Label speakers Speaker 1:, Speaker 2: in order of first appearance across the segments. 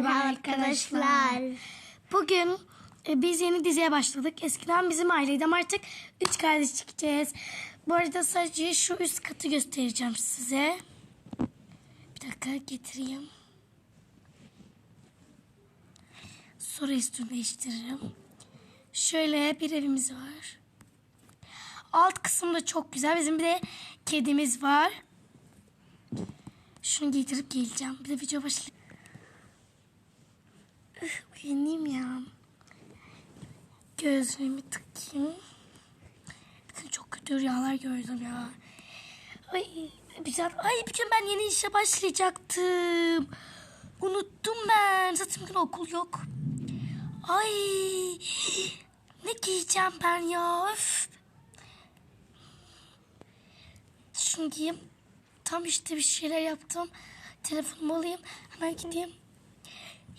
Speaker 1: Merhaba arkadaşlar. Bugün e, biz yeni diziye başladık. Eskiden bizim aileydi artık üç kardeş çıkacağız. Bu arada sadece şu üst katı göstereceğim size. Bir dakika getireyim. Sonra üstünü değiştiririm. Şöyle bir evimiz var. Alt kısımda çok güzel. Bizim bir de kedimiz var. Şunu giydirip geleceğim. Bir de video başlayayım. Uyanayım ya. Gözlüğümü takayım. Çok kötü rüyalar gördüm ya. Ay, güzel. Ay bugün ben yeni işe başlayacaktım. Unuttum ben. Zaten bugün okul yok. Ay ne giyeceğim ben ya. Öf. Şunu giyeyim. Tam işte bir şeyler yaptım. Telefonumu alayım. Hemen gideyim.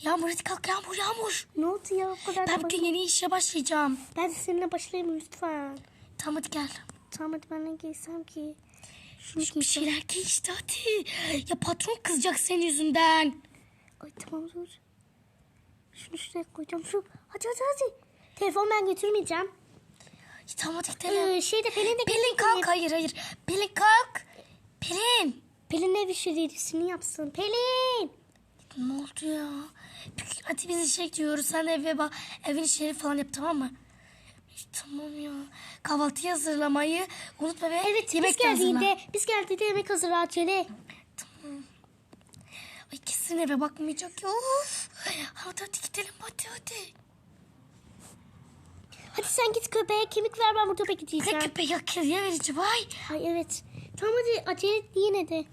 Speaker 1: Yağmur hadi kalk Yağmur Yağmur.
Speaker 2: Ne oldu ya o kadar
Speaker 1: Ben bugün yeni işe başlayacağım.
Speaker 2: Ben de seninle başlayayım lütfen.
Speaker 1: Tamam hadi gel.
Speaker 2: Tamam hadi ben ne giysem ki? Şunu
Speaker 1: Bir şeyler giy işte hadi. Ya patron kızacak senin yüzünden.
Speaker 2: Ay tamam dur. Şunu şuraya koyacağım. Şu. Hadi hadi hadi. Telefon ben götürmeyeceğim.
Speaker 1: Ya, tamam hadi gidelim.
Speaker 2: Ee, şeyde Pelin de
Speaker 1: Pelin kalk hayır hayır. Pelin kalk. Pelin.
Speaker 2: Pelin ev işlerisini yapsın. Pelin.
Speaker 1: Ne oldu ya? Hadi biz işe gidiyoruz. Sen eve bak. Evin işleri falan yap tamam mı? Tamam ya. Kahvaltıyı hazırlamayı unutma ve
Speaker 2: Evet
Speaker 1: yemek
Speaker 2: biz
Speaker 1: de hazırla.
Speaker 2: geldiğinde biz geldiğinde yemek hazır Acele.
Speaker 1: Ay kesin eve bakmayacak ya. Of. Hadi hadi gidelim hadi hadi.
Speaker 2: Hadi sen git köpeğe kemik ver ben burada
Speaker 1: Ne
Speaker 2: bekleyeceğim.
Speaker 1: köpeği ya kediye vereceğim ay.
Speaker 2: Ay evet. Tamam hadi acele et yine de.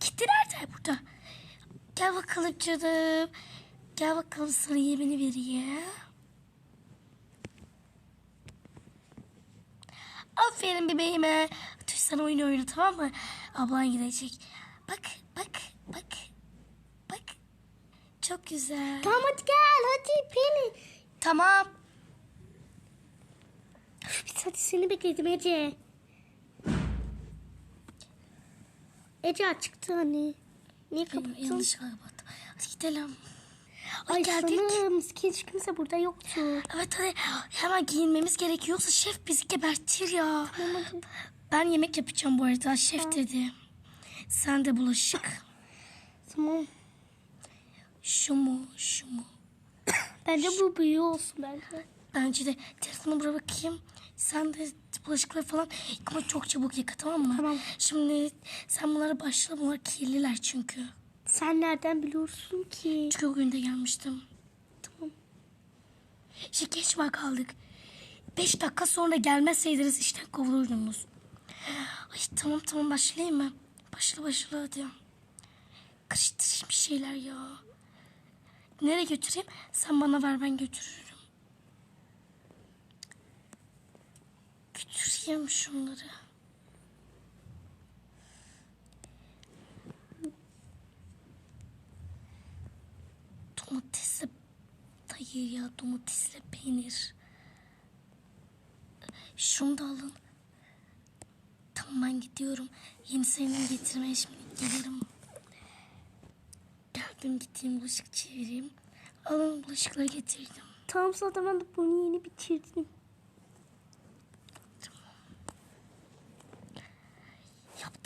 Speaker 1: Kedi nerede? Gel bakalım canım. Gel bakalım sana yemini vereyim. Aferin bebeğime. Dur sana oyun oyna tamam mı? Ablan gidecek. Bak bak bak. Bak. Çok güzel.
Speaker 2: Tamam hadi gel hadi Pelin.
Speaker 1: Tamam.
Speaker 2: Biz hadi seni bekledim Ece. Ece açıktı hani. Niye kapattın?
Speaker 1: Yanlışlıkla kapattım. Hadi gidelim. Ay,
Speaker 2: Ay
Speaker 1: geldik.
Speaker 2: sanırım hiç kimse burada yoktu.
Speaker 1: Evet hadi hemen giyinmemiz gerekiyor. Yoksa şef bizi gebertir ya.
Speaker 2: Tamam hadi.
Speaker 1: Ben yemek yapacağım bu arada. Şef dedi. Sen de bulaşık.
Speaker 2: Tamam.
Speaker 1: Şu mu? Şu mu?
Speaker 2: Bence bu büyüğü olsun bence.
Speaker 1: Bence de telefonu buraya bakayım. Sen de bulaşıkları falan ama çok çabuk yıka tamam mı?
Speaker 2: Tamam.
Speaker 1: Şimdi sen bunlara başla. Bunlar kirliler çünkü.
Speaker 2: Sen nereden biliyorsun ki?
Speaker 1: Çünkü o gün de gelmiştim.
Speaker 2: Tamam.
Speaker 1: İşte geç var kaldık. Beş dakika sonra gelmezseydiniz işten kovulurdunuz. Ay tamam tamam başlayayım mı? Başla başla hadi. Karıştırayım bir şeyler ya. Nereye götüreyim? Sen bana ver ben götürürüm. Götüreyim şunları. Domatesle dayı ya domatesle peynir. Şunu da alın. Tamam ben gidiyorum. Yeni sayımı getirmeye şimdi gelirim. Geldim gideyim bulaşık çevireyim. Alın bulaşıkları getirdim.
Speaker 2: Tamam zaten ben de bunu yeni bitirdim.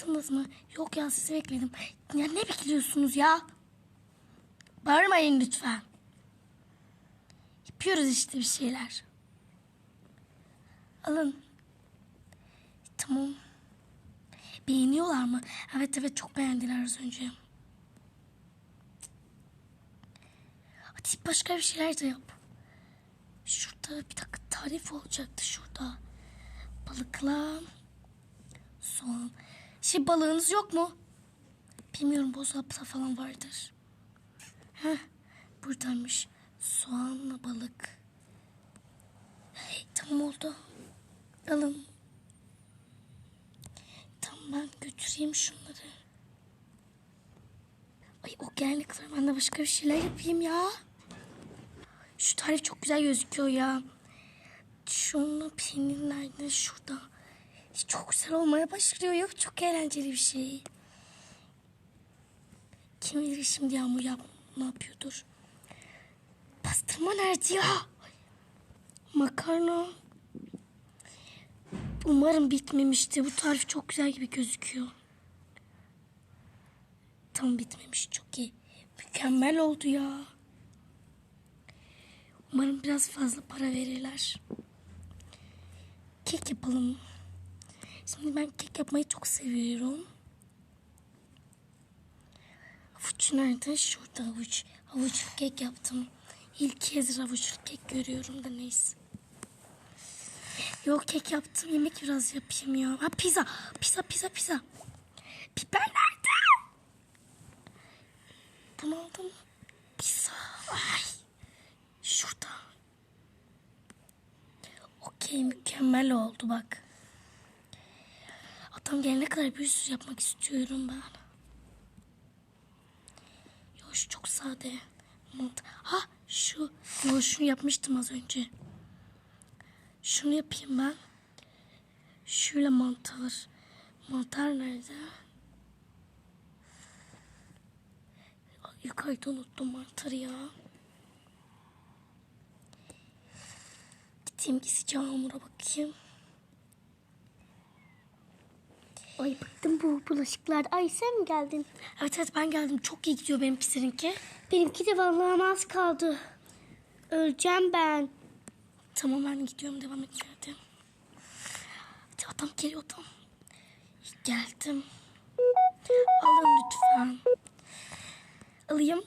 Speaker 1: Yaptınız mı? Yok ya sizi bekledim. Ya ne bekliyorsunuz ya? Bağırmayın lütfen. Yapıyoruz işte bir şeyler. Alın. Tamam. Beğeniyorlar mı? Evet evet çok beğendiler az önce. Hadi başka bir şeyler de yap. Şurada bir dakika tarif olacaktı şurada. Balıkla soğan. Şey balığınız yok mu? Bilmiyorum buzdolapta falan vardır. Heh, buradaymış. Soğanla balık. Hey, tamam oldu. Alın. Tamam ben götüreyim şunları. Ay o kadar ben de başka bir şeyler yapayım ya. Şu tarif çok güzel gözüküyor ya. Şunu peynir nerede? Şurada. Çok güzel olmaya başlıyor ya. Çok eğlenceli bir şey. Kim bilir şimdi Yağmur yap ne yapıyordur. Pastırma nerede ya? Makarna. Umarım bitmemişti. Bu tarif çok güzel gibi gözüküyor. Tam bitmemiş. Çok iyi. Mükemmel oldu ya. Umarım biraz fazla para verirler. Kek yapalım. Şimdi ben kek yapmayı çok seviyorum. Havuç nerede? Şurada havuç. Havuçlu kek yaptım. İlk kez havuçlu kek görüyorum da neyse. Yok kek yaptım. Yemek biraz yapayım ya. Ha pizza. Pizza pizza pizza. Biber nerede? Bunu aldım. Pizza. Ay. Şurada. Okey mükemmel oldu bak. Adam gelene kadar bir sürü yapmak istiyorum ben. Yo şu çok sade. Mant ha şu. Yo şunu yapmıştım az önce. Şunu yapayım ben. Şöyle mantar. Mantar nerede? Yukarıda unuttum mantarı ya. Gideyim gizlice hamura bakayım.
Speaker 2: Ay bıktım bu bulaşıklar. Ay sen mi geldin?
Speaker 1: Evet evet ben geldim. Çok iyi gidiyor benimki seninki.
Speaker 2: Benimki de vallahi az kaldı. Öleceğim ben.
Speaker 1: Tamam ben gidiyorum devam et. Hadi adam geliyor adam. Geldim. Alın lütfen. Alayım.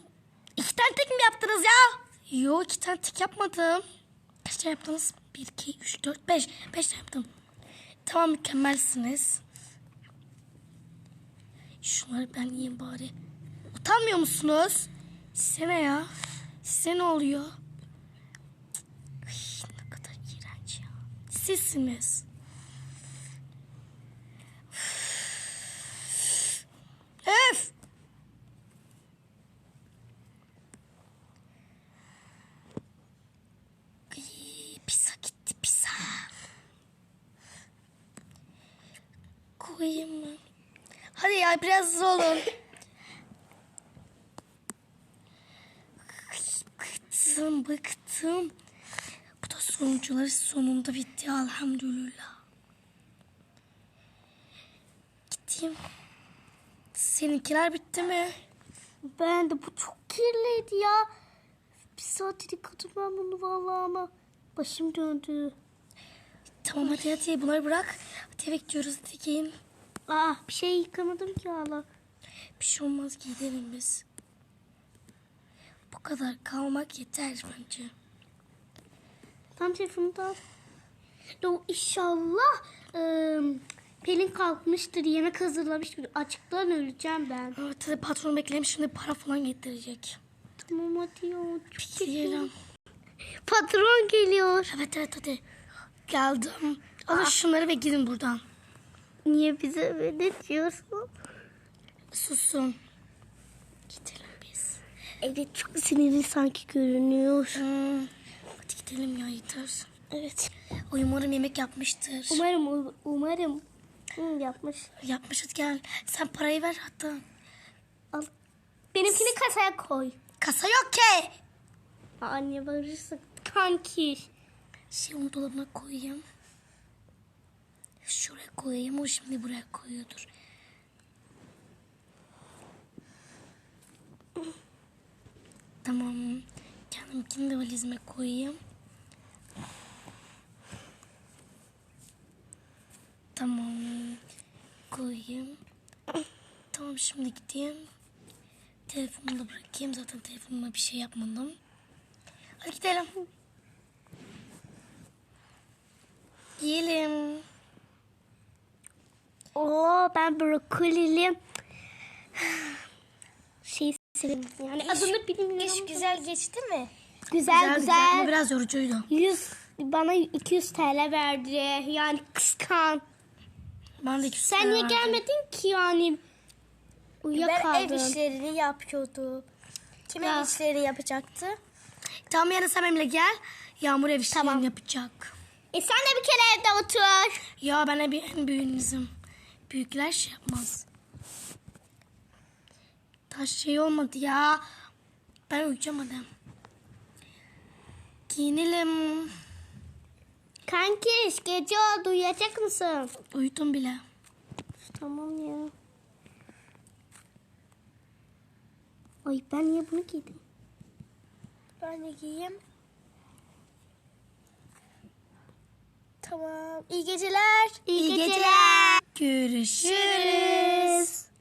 Speaker 1: İki tane tek mi yaptınız ya? Yok iki tane tek yapmadım. Kaç tane yaptınız? Bir, iki, üç, dört, beş. Beş tane yaptım. Tamam mükemmelsiniz. Şunları ben yiyeyim bari. Utanmıyor musunuz? Size ne ya? Size ne oluyor? Ay, ne kadar iğrenç ya. Sizsiniz. Öf! Ay, pizza gitti pizza. Koyayım mı? Biraz hızlı olun. Bıktım bıktım. Bu da sonuçları sonunda bitti elhamdülillah. Gideyim. Seninkiler bitti mi?
Speaker 2: Ben de bu çok kirliydi ya. Bir saat yıkadım ben bunu vallahi ama başım döndü.
Speaker 1: Tamam hadi hadi bunları bırak. Hadi eve gidiyoruz giyin.
Speaker 2: Aa bir şey yıkamadım ki hala.
Speaker 1: Bir şey olmaz gidelim biz. Bu kadar kalmak yeter bence.
Speaker 2: Tam telefonu da al. Yo, inşallah ıı, Pelin kalkmıştır, yemek hazırlamıştır. Açıktan öleceğim ben.
Speaker 1: Evet hadi patron bekleyelim şimdi para falan getirecek.
Speaker 2: Tamam hadi ya. çok
Speaker 1: Gidelim.
Speaker 2: Patron geliyor.
Speaker 1: Evet evet hadi. Geldim. Alın şunları ve gidin buradan.
Speaker 2: Niye bize böyle diyorsun?
Speaker 1: Susun. Gidelim biz.
Speaker 2: Evet çok sinirli sanki görünüyor.
Speaker 1: Hmm. Hadi gidelim ya yeter.
Speaker 2: Evet.
Speaker 1: O umarım yemek yapmıştır.
Speaker 2: Umarım umarım Hı, yapmış.
Speaker 1: Yapmış hadi gel. Sen parayı ver hatta.
Speaker 2: Al. Benimkini kasaya koy.
Speaker 1: Kasa yok ki.
Speaker 2: Aa, Anne bağırırsa kanki.
Speaker 1: Şey onu dolabına koyayım. Şuraya koyayım. O şimdi buraya koyuyordur. Tamam. Kendimkini de valizime koyayım. Tamam. Koyayım. Tamam şimdi gideyim. Telefonumu da bırakayım. Zaten telefonuma bir şey yapmadım. Hadi gidelim. Yiyelim.
Speaker 2: Oo ben brokolili şey severim. Yani adını bilmiyorum.
Speaker 3: güzel geçti mi?
Speaker 2: Güzel güzel.
Speaker 1: ama biraz yorucuydu.
Speaker 2: 100 bana 200 TL verdi. Yani kıskan.
Speaker 1: Ben de iki
Speaker 2: Sen
Speaker 1: tane
Speaker 2: niye
Speaker 1: verdim.
Speaker 2: gelmedin ki yani?
Speaker 3: Ben ev işlerini yapıyordum. Kim
Speaker 2: Ya.
Speaker 3: ev işleri yapacaktı?
Speaker 1: Tamam yarın sen benimle gel. Yağmur ev işlerini
Speaker 2: Tamam.
Speaker 1: yapacak.
Speaker 2: E sen de bir kere evde otur.
Speaker 1: Ya ben en, en büyüğünüzüm. Büyükler şey yapmaz. Taş şey olmadı ya. Ben uyuyacağım hadi. Giyinelim.
Speaker 2: Kankiş gece oldu uyuyacak mısın?
Speaker 1: Uyudum bile.
Speaker 2: Tamam ya. Ay ben niye bunu giydim?
Speaker 3: Ben de giyeyim. Tamam. İyi geceler.
Speaker 2: İyi geceler.
Speaker 1: Görüşürüz.
Speaker 3: Görüşürüz.